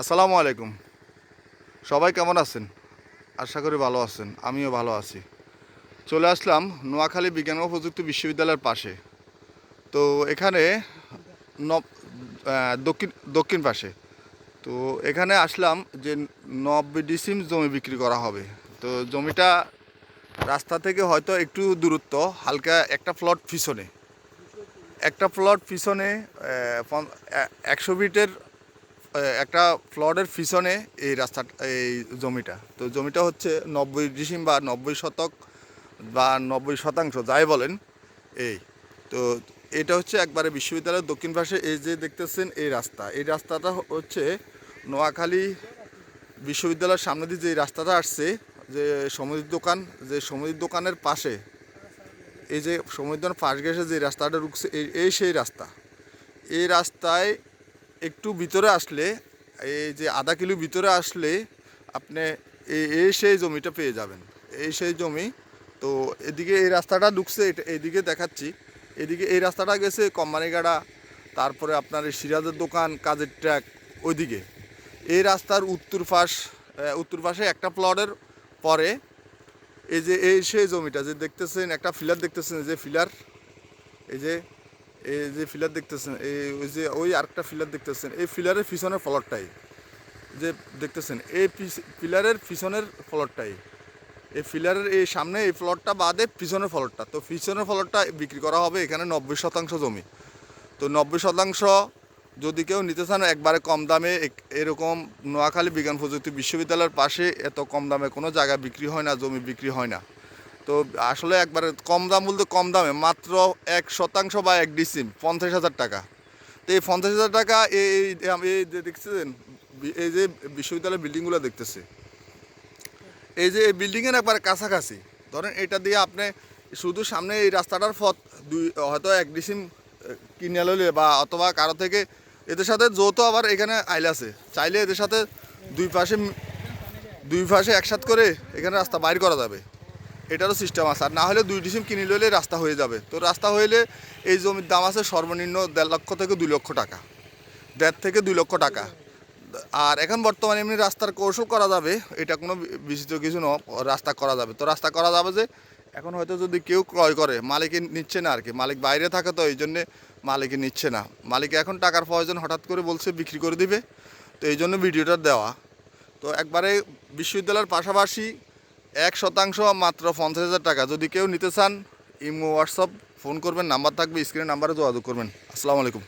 আসসালামু আলাইকুম। সবাই কেমন আছেন? আশা করি ভালো আছেন, আমিও ভালো আছি। চলে আসলাম নোয়াখালী বিজ্ঞান ও প্রযুক্তি বিশ্ববিদ্যালয়ের পাশে। তো এখানে দক্ষিণ দক্ষিণ পাশে। তো এখানে আসলাম যে নব্বই ডিসিম জমি বিক্রি করা হবে। তো জমিটা রাস্তা থেকে হয়তো একটু দূরত্ব, হালকা একটা প্লট পিছনে। একটা প্লট পিছনে একশো ফিটের একটা ফ্লডের পিছনে এই রাস্তা এই জমিটা। তো জমিটা হচ্ছে নব্বই ডিসিম বা নব্বই শতক বা নব্বই শতাংশ, যাই বলেন, এই। তো এটা হচ্ছে একবারে বিশ্ববিদ্যালয়ের দক্ষিণ পাশে, এই যে দেখতেছেন এই রাস্তা। এই রাস্তাটা হচ্ছে নোয়াখালী বিশ্ববিদ্যালয়ের সামনে দিয়ে যে রাস্তাটা আসছে, যে সমুদ্রের দোকান, যে সমুদ্রের দোকানের পাশে, এই যে সমুদ্রের পাশ ঘেসে যে রাস্তাটা এই এই সেই রাস্তা। এই রাস্তায় একটু ভিতরে আসলে, এই যে আধা কিলো ভিতরে আসলে আপনি এই সেই জমিটা পেয়ে যাবেন। এই সেই জমি, তো এদিকে এই রাস্তাটা ঢুকছে, এটা এইদিকে দেখাচ্ছি। এদিকে এই রাস্তাটা গেছে কোম্পানিগাড়া তারপরে আপনার এই সিরাজের দোকান, কাজের ট্র্যাক ওইদিকে। এই রাস্তার উত্তর পাশ উত্তর পাশে একটা প্লটের পরে এই যে এই সেই জমিটা, যে দেখতেছেন, একটা ফিলার দেখতেছেন, যে ফিলার এই যে এই যে ফিলার দেখতেছেন, এই ওই যে ওই আরেকটা ফিলার দেখতেছেন, এই ফিলারের পিছনের ফলকটাই যে দেখতেছেন, এই পিলারের পিছনের ফলকটাই এই ফিলারের এই সামনে এই ফ্লটটা বাদে পিছনের ফলকটা তো পিছনের ফলকটা বিক্রি করা হবে এখানে নব্বই শতাংশ জমি। তো নব্বই শতাংশ যদি কেউ নিতে চান, একবারে কম দামে এরকম নোয়াখালী বিজ্ঞান প্রযুক্তি বিশ্ববিদ্যালয়ের পাশে এত কম দামে কোনো জায়গা বিক্রি হয় না, জমি বিক্রি হয় না। তো আসলে একবারে কম দাম বলতে কম দামে, মাত্র এক শতাংশ বা এক ডিসিম, পঞ্চাশ হাজার টাকা। তো এই পঞ্চাশ হাজার টাকা এই এই- যে দেখতেছেন এই যে বিশ্ববিদ্যালয়ের বিল্ডিংগুলো দেখতেছে, এই যে বিল্ডিংয়ের একবারে কাছাকাছি, ধরেন এটা দিয়ে আপনি শুধু সামনে এই রাস্তাটার পথ, দুই, হয়তো এক ডিসিম কিনে লইলে বা অথবা কারও থেকে, এদের সাথে যৌথ আবার এখানে আইল আছে। চাইলে এদের সাথে দুই পাশে দুই পাশে একসাথ করে এখানে রাস্তা বাইর করা যাবে। এটারও সিস্টেম আছে। আর না হলে দুই ডিসিম কিনে লইলে রাস্তা হয়ে যাবে। তো রাস্তা হইলে এই জমির দাম আছে সর্বনিম্ন দেড় লক্ষ থেকে দুই লক্ষ টাকা। দেড় থেকে দুই লক্ষ টাকা। আর এখন বর্তমানে এমনি রাস্তার কৌশল করা যাবে। এটা কোনো বি- বিচিত্র কিছু ন রাস্তা করা যাবে। তো রাস্তা করা যাবে যে, এখন হয়তো যদি কেউ ক্রয় করে, মালিকে নিচ্ছে না আর কি মালিক বাইরে থাকে তো এই জন্যে মালিকে নিচ্ছে না। মালিকে এখন টাকার প্রয়োজন হঠাৎ করে বলছে বিক্রি করে দিবে। তো এই জন্য ভিডিওটা দেওয়া। তো একবারে বিশ্ববিদ্যালয়ের পাশাপাশি এক শতাংশ মাত্র পঞ্চাশ হাজার টাকা। যদি কেউ নিতে চান, ইমো, হোয়াটসঅ্যাপ, ফোন করবেন, নাম্বার থাকবে স্ক্রিনে নাম্বারে যোগাযোগ করবেন। আসসালামু আলাইকুম।